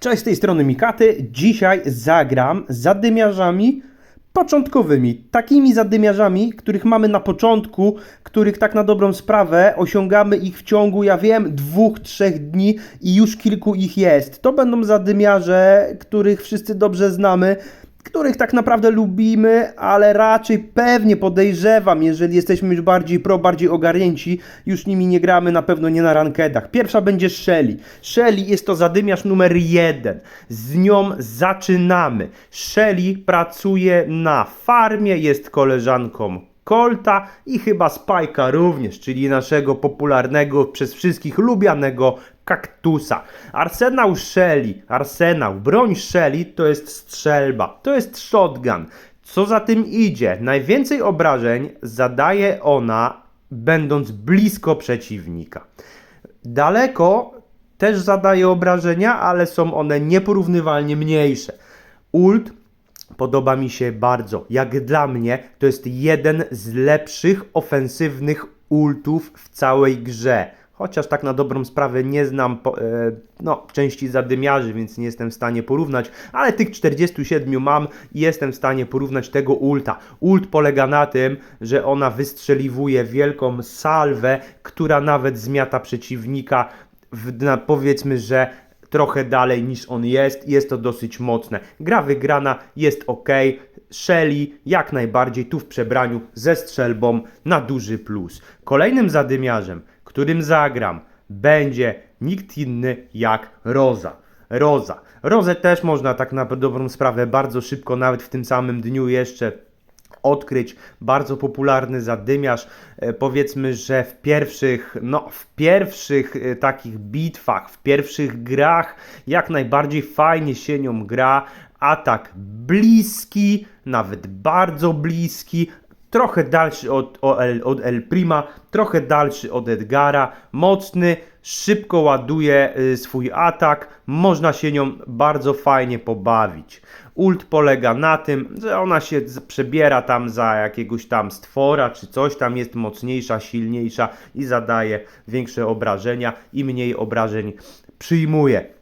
Cześć, z tej strony Mikaty. Dzisiaj zagram zadymiarzami początkowymi. Takimi zadymiarzami, których mamy na początku, których tak na dobrą sprawę osiągamy ich w ciągu, ja wiem, dwóch, trzech dni i już kilku ich jest. To będą zadymiarze, których wszyscy dobrze znamy, których tak naprawdę lubimy, ale raczej pewnie podejrzewam, jeżeli jesteśmy już bardziej pro, bardziej ogarnięci, już nimi nie gramy, na pewno nie na rankedach. Pierwsza będzie Shelly. Shelly jest to zadymiarz numer jeden. Z nią zaczynamy. Shelly pracuje na farmie, jest koleżanką Colta i chyba Spike'a również, czyli naszego popularnego, przez wszystkich lubianego kaktusa. Arsenał Shelly, arsenał, broń Shelly to jest strzelba, to jest shotgun. Co za tym idzie? Najwięcej obrażeń zadaje ona będąc blisko przeciwnika. Daleko też zadaje obrażenia, ale są one nieporównywalnie mniejsze. Ult podoba mi się bardzo. Jak dla mnie, to jest jeden z lepszych ofensywnych ultów w całej grze. Chociaż tak na dobrą sprawę nie znam e, no, części zadymiarzy, więc nie jestem w stanie porównać, ale tych 47 mam i jestem w stanie porównać tego ulta. Ult polega na tym, że ona wystrzeliwuje wielką salwę, która nawet zmiata przeciwnika w, na, powiedzmy, że trochę dalej niż on jest. Jest to dosyć mocne. Gra wygrana jest ok. Shelly jak najbardziej tu w przebraniu ze strzelbą na duży plus. Kolejnym zadymiarzem, którym zagram, będzie nikt inny jak Roza. Roza. Rozę też można tak na dobrą sprawę bardzo szybko, nawet w tym samym dniu jeszcze odkryć. Bardzo popularny zadymiarz. E, powiedzmy, że w pierwszych, no, w pierwszych e, takich bitwach, w pierwszych grach jak najbardziej fajnie się nią gra. Atak bliski, nawet bardzo bliski, trochę dalszy od, od, El, Prima, trochę dalszy od Edgara, mocny, szybko ładuje y, swój atak, można się nią bardzo fajnie pobawić. Ult polega na tym, że ona się przebiera tam za jakiegoś tam stwora czy coś, tam jest mocniejsza, silniejsza i zadaje większe obrażenia i mniej obrażeń przyjmuje.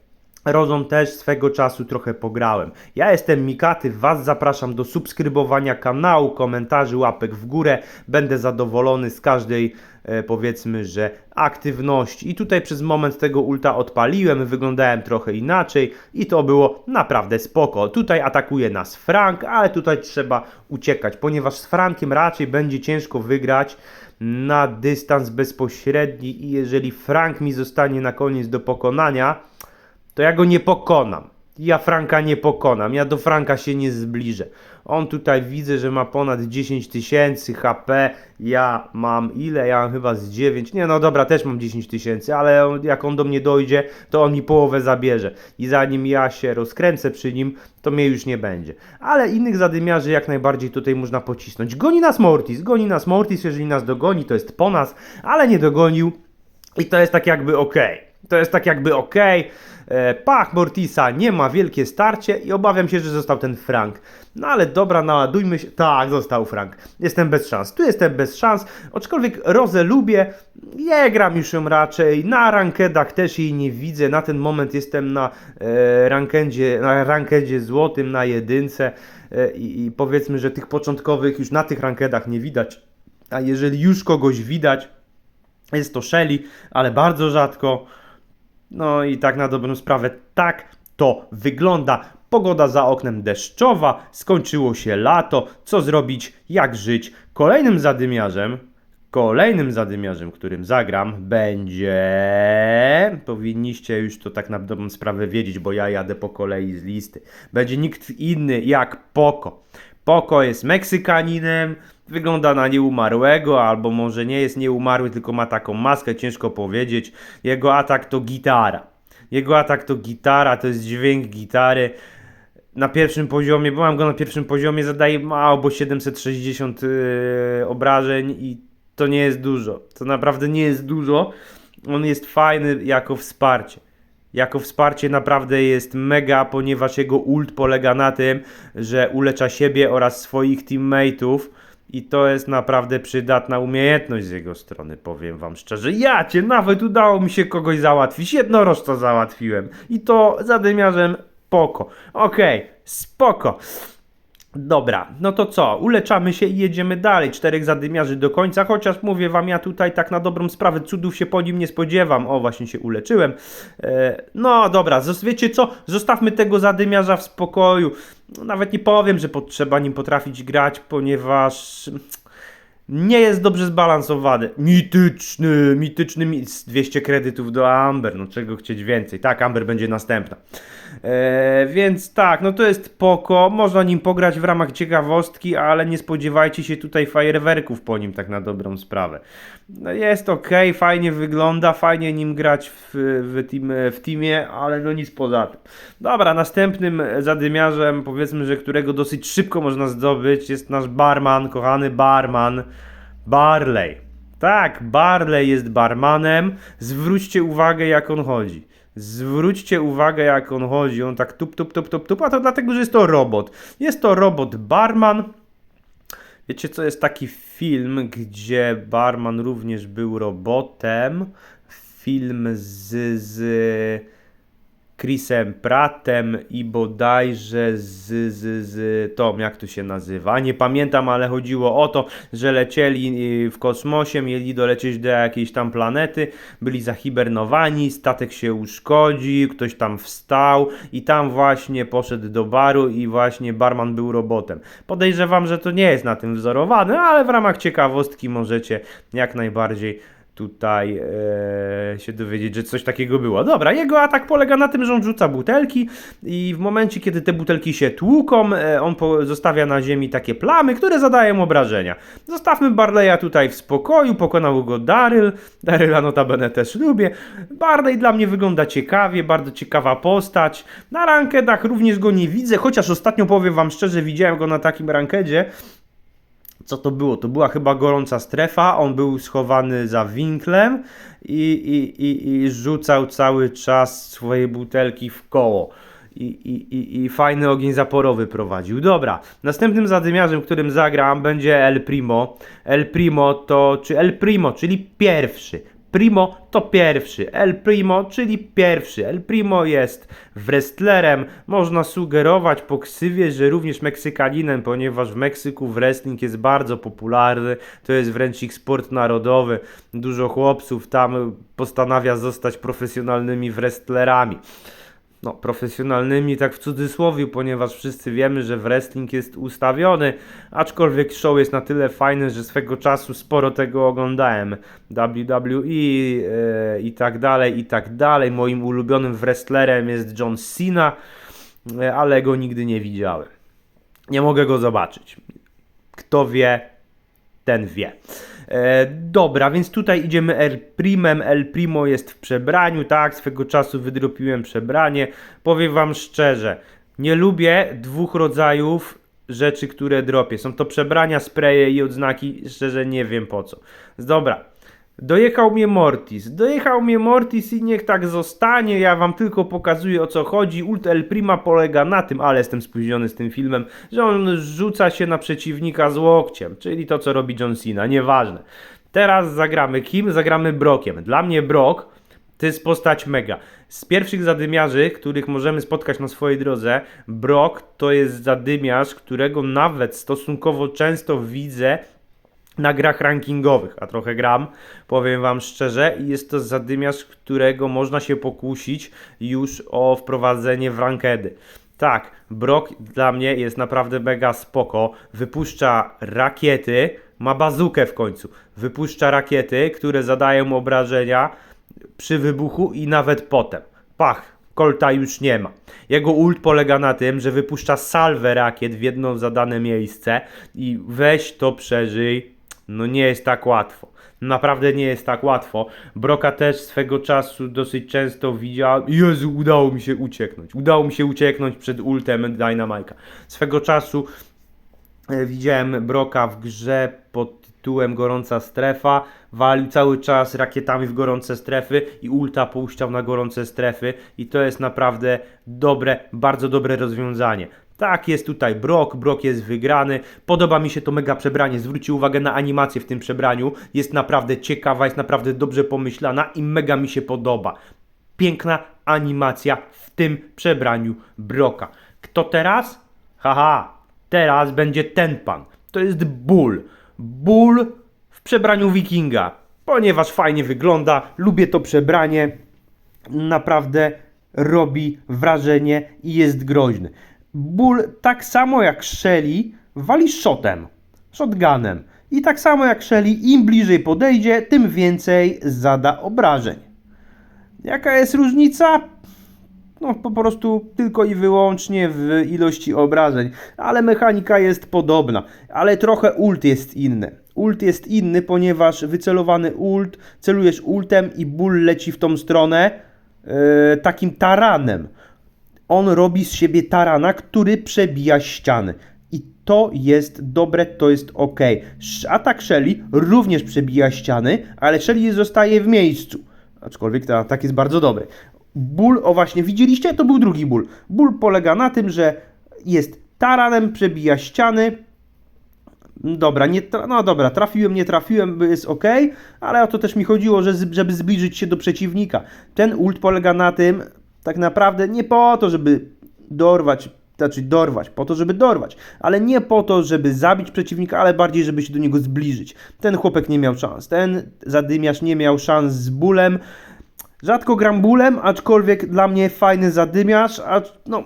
Rozą też swego czasu trochę pograłem. Ja jestem Mikaty, Was zapraszam do subskrybowania kanału, komentarzy, łapek w górę. Będę zadowolony z każdej, e, powiedzmy, że aktywności. I tutaj przez moment tego ulta odpaliłem, wyglądałem trochę inaczej i to było naprawdę spoko. Tutaj atakuje nas Frank, ale tutaj trzeba uciekać, ponieważ z Frankiem raczej będzie ciężko wygrać na dystans bezpośredni i jeżeli Frank mi zostanie na koniec do pokonania, to ja go nie pokonam. Ja Franka nie pokonam, ja do Franka się nie zbliżę. On tutaj widzę, że ma ponad 10 tysięcy HP, ja mam ile? Ja mam chyba z 9. Nie, no dobra, też mam 10 tysięcy, ale jak on do mnie dojdzie, to on mi połowę zabierze. I zanim ja się rozkręcę przy nim, to mnie już nie będzie. Ale innych zadymiarzy jak najbardziej tutaj można pocisnąć. Goni nas Mortis, goni nas Mortis, jeżeli nas dogoni, to jest po nas, ale nie dogonił. I to jest tak jakby ok. To jest tak jakby ok. E, Pach Mortisa nie ma wielkie starcie i obawiam się, że został ten Frank. No ale dobra, naładujmy się. Tak, został Frank. Jestem bez szans. Tu jestem bez szans. Aczkolwiek Rozę lubię. Nie gram już ją raczej. Na rankedach też jej nie widzę. Na ten moment jestem na e, rankedzie, na rankedzie złotym, na jedynce. E, i, I powiedzmy, że tych początkowych już na tych rankedach nie widać. A jeżeli już kogoś widać, jest to Shelly, ale bardzo rzadko. No i tak na dobrą sprawę, tak to wygląda. Pogoda za oknem deszczowa, skończyło się lato. Co zrobić, jak żyć? Kolejnym zadymiarzem, kolejnym zadymiarzem, którym zagram, będzie. Powinniście już to tak na dobrą sprawę wiedzieć, bo ja jadę po kolei z listy. Będzie nikt inny jak Poco. Poco jest Meksykaninem, wygląda na nieumarłego, albo może nie jest nieumarły, tylko ma taką maskę, ciężko powiedzieć. Jego atak to gitara. Jego atak to gitara, to jest dźwięk gitary. Na pierwszym poziomie, bo mam go na pierwszym poziomie, zadaje mało, bo 760 yy, obrażeń i to nie jest dużo. To naprawdę nie jest dużo. On jest fajny jako wsparcie. Jako wsparcie naprawdę jest mega, ponieważ jego ult polega na tym, że ulecza siebie oraz swoich teammateów. I to jest naprawdę przydatna umiejętność z jego strony, powiem wam szczerze. Ja cię nawet udało mi się kogoś załatwić. Jednoroż to załatwiłem. I to zadymiarzem poko. Okej, spoko. Dobra, no to co? Uleczamy się i jedziemy dalej. Czterech zadymiarzy do końca, chociaż mówię wam, ja tutaj tak na dobrą sprawę cudów się po nim nie spodziewam. O, właśnie się uleczyłem. E, no dobra, wiecie co? Zostawmy tego zadymiarza w spokoju. No, nawet nie powiem, że potrzeba nim potrafić grać, ponieważ nie jest dobrze zbalansowany. Mityczny, mityczny, mi- 200 kredytów do Amber, no czego chcieć więcej. Tak, Amber będzie następna. E, więc tak, no to jest poko, można nim pograć w ramach ciekawostki, ale nie spodziewajcie się tutaj fajerwerków po nim, tak na dobrą sprawę. No jest ok, fajnie wygląda, fajnie nim grać w, w, team, w teamie, ale no nic poza tym. Dobra, następnym zadymiarzem, powiedzmy, że którego dosyć szybko można zdobyć, jest nasz barman, kochany barman, Barley. Tak, Barley jest barmanem. Zwróćcie uwagę, jak on chodzi. Zwróćcie uwagę, jak on chodzi. On tak tup, tup, tup, tup, tup, a to dlatego, że jest to robot. Jest to robot barman. Wiecie, co jest taki film, gdzie barman również był robotem? Film z, z Chrisem Prattem i bodajże z, z, z Tom, jak to się nazywa? Nie pamiętam, ale chodziło o to, że lecieli y, w kosmosie, mieli dolecieć do jakiejś tam planety, byli zahibernowani, statek się uszkodził, ktoś tam wstał i tam właśnie poszedł do baru i właśnie barman był robotem. Podejrzewam, że to nie jest na tym wzorowane, ale w ramach ciekawostki możecie jak najbardziej tutaj e, się dowiedzieć, że coś takiego było. Dobra, jego atak polega na tym, że on rzuca butelki i w momencie, kiedy te butelki się tłuką, e, on po, zostawia na ziemi takie plamy, które zadają obrażenia. Zostawmy Barleya tutaj w spokoju, pokonał go Daryl. Daryla notabene też lubię. Barley dla mnie wygląda ciekawie, bardzo ciekawa postać. Na rankedach również go nie widzę, chociaż ostatnio powiem wam szczerze, widziałem go na takim rankedzie, co to było? To była chyba gorąca strefa. On był schowany za winklem i, i, i, i rzucał cały czas swoje butelki w koło. I, i, i, fajny ogień zaporowy prowadził. Dobra, następnym zadymiarzem, którym zagram, będzie El Primo. El Primo to, czy El Primo, czyli pierwszy. Primo to pierwszy, El Primo, czyli pierwszy. El Primo jest wrestlerem, można sugerować po ksywie, że również Meksykaninem, ponieważ w Meksyku wrestling jest bardzo popularny, to jest wręcz ich sport narodowy. Dużo chłopców tam postanawia zostać profesjonalnymi wrestlerami no, profesjonalnymi, tak w cudzysłowie, ponieważ wszyscy wiemy, że wrestling jest ustawiony, aczkolwiek show jest na tyle fajny, że swego czasu sporo tego oglądałem. WWE e, i tak dalej, i tak dalej. Moim ulubionym wrestlerem jest John Cena, e, ale go nigdy nie widziałem. Nie mogę go zobaczyć. Kto wie, ten wie. E, dobra, więc tutaj idziemy El Primem. El Primo jest w przebraniu, tak? Swego czasu wydropiłem przebranie. Powiem wam szczerze, nie lubię dwóch rodzajów rzeczy, które dropię. Są to przebrania, spreje i odznaki. Szczerze nie wiem po co. Dobra. Dojechał mnie Mortis. Dojechał mnie Mortis i niech tak zostanie. Ja wam tylko pokazuję o co chodzi. Ult El Prima polega na tym, ale jestem spóźniony z tym filmem, że on rzuca się na przeciwnika z łokciem, czyli to co robi John Cena. Nieważne. Teraz zagramy kim? Zagramy Brokiem. Dla mnie Brok to jest postać mega. Z pierwszych zadymiarzy, których możemy spotkać na swojej drodze, Brock to jest zadymiarz, którego nawet stosunkowo często widzę na grach rankingowych, a trochę gram, powiem Wam szczerze, i jest to zadymiarz, którego można się pokusić już o wprowadzenie w rankedy. Tak, Brock dla mnie jest naprawdę mega spoko, wypuszcza rakiety, ma bazukę w końcu, wypuszcza rakiety, które zadają obrażenia przy wybuchu i nawet potem. Pach, Kolta już nie ma. Jego ult polega na tym, że wypuszcza salwę rakiet w jedno zadane miejsce i weź to przeżyj. No nie jest tak łatwo. Naprawdę nie jest tak łatwo. Broka też swego czasu dosyć często widziałem. Jezu, udało mi się ucieknąć. Udało mi się ucieknąć przed ultem Dynamite'a. Swego czasu e, widziałem Broka w grze pod tytułem Gorąca Strefa, walił cały czas rakietami w gorące strefy i ulta puszczał na gorące strefy i to jest naprawdę dobre, bardzo dobre rozwiązanie. Tak, jest tutaj Brock, Brock jest wygrany. Podoba mi się to mega przebranie. Zwróćcie uwagę na animację w tym przebraniu. Jest naprawdę ciekawa, jest naprawdę dobrze pomyślana i mega mi się podoba. Piękna animacja w tym przebraniu Broka. Kto teraz? Haha, teraz będzie ten pan. To jest Bull. Bull w przebraniu wikinga. Ponieważ fajnie wygląda, lubię to przebranie. Naprawdę robi wrażenie i jest groźny. Bull tak samo jak Shelly wali shotem, shotgunem. I tak samo jak Shelly, im bliżej podejdzie, tym więcej zada obrażeń. Jaka jest różnica? No po prostu tylko i wyłącznie w ilości obrażeń, ale mechanika jest podobna, ale trochę ult jest inny. Ult jest inny, ponieważ wycelowany ult, celujesz ultem i ból leci w tą stronę e, takim taranem. On robi z siebie tarana, który przebija ściany. I to jest dobre, to jest ok. Atak Shelly również przebija ściany, ale Shelly zostaje w miejscu. Aczkolwiek ten atak jest bardzo dobry. Ból, o właśnie, widzieliście? To był drugi ból. Ból polega na tym, że jest taranem, przebija ściany. Dobra, nie no dobra, trafiłem, nie trafiłem, jest ok, ale o to też mi chodziło, że żeby zbliżyć się do przeciwnika. Ten ult polega na tym, tak naprawdę nie po to, żeby dorwać, znaczy dorwać, po to, żeby dorwać, ale nie po to, żeby zabić przeciwnika, ale bardziej, żeby się do niego zbliżyć. Ten chłopek nie miał szans, ten zadymiarz nie miał szans z bólem. Rzadko gram bólem, aczkolwiek dla mnie fajny zadymiarz, a no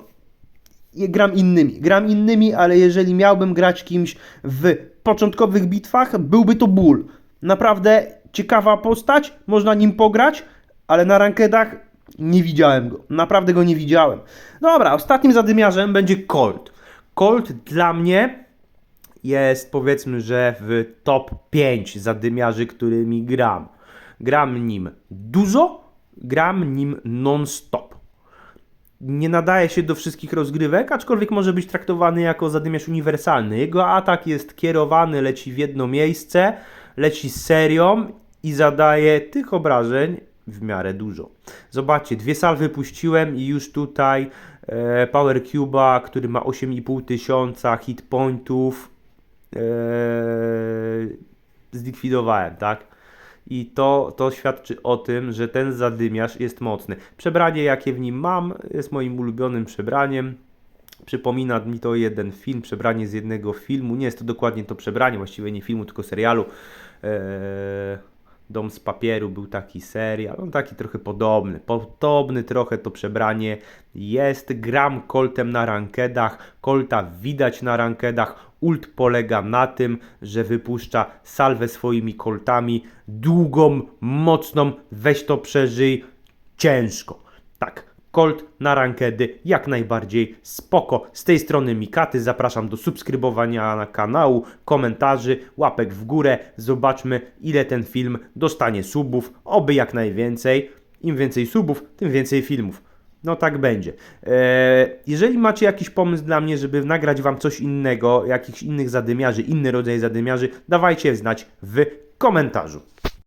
gram innymi. Gram innymi, ale jeżeli miałbym grać kimś w początkowych bitwach, byłby to ból. Naprawdę ciekawa postać, można nim pograć, ale na rankedach nie widziałem go. Naprawdę go nie widziałem. Dobra, ostatnim zadymiarzem będzie Colt. Colt dla mnie jest powiedzmy, że w top 5 zadymiarzy, którymi gram. Gram nim dużo, gram nim non-stop nie nadaje się do wszystkich rozgrywek, aczkolwiek może być traktowany jako zadymiarz uniwersalny. Jego atak jest kierowany, leci w jedno miejsce, leci serią i zadaje tych obrażeń w miarę dużo. Zobaczcie, dwie salwy puściłem i już tutaj e, Power Cube'a, który ma 8,5 tysiąca hit pointów, e, zlikwidowałem, tak? I to, to świadczy o tym, że ten zadymiarz jest mocny. Przebranie, jakie w nim mam, jest moim ulubionym przebraniem. Przypomina mi to jeden film, przebranie z jednego filmu. Nie jest to dokładnie to przebranie, właściwie nie filmu, tylko serialu. Eee, Dom z papieru był taki serial, on taki trochę podobny. Podobny trochę to przebranie jest. Gram koltem na rankedach. Kolta widać na rankedach. Ult polega na tym, że wypuszcza salwę swoimi koltami. Długą, mocną, weź to przeżyj. Ciężko. Tak, Colt na rankedy jak najbardziej spoko. Z tej strony Mikaty zapraszam do subskrybowania na kanału, komentarzy, łapek w górę. Zobaczmy ile ten film dostanie subów, oby jak najwięcej. Im więcej subów, tym więcej filmów. No tak będzie. Eee, jeżeli macie jakiś pomysł dla mnie, żeby nagrać wam coś innego, jakichś innych zadymiarzy, inny rodzaj zadymiarzy, dawajcie znać w komentarzu.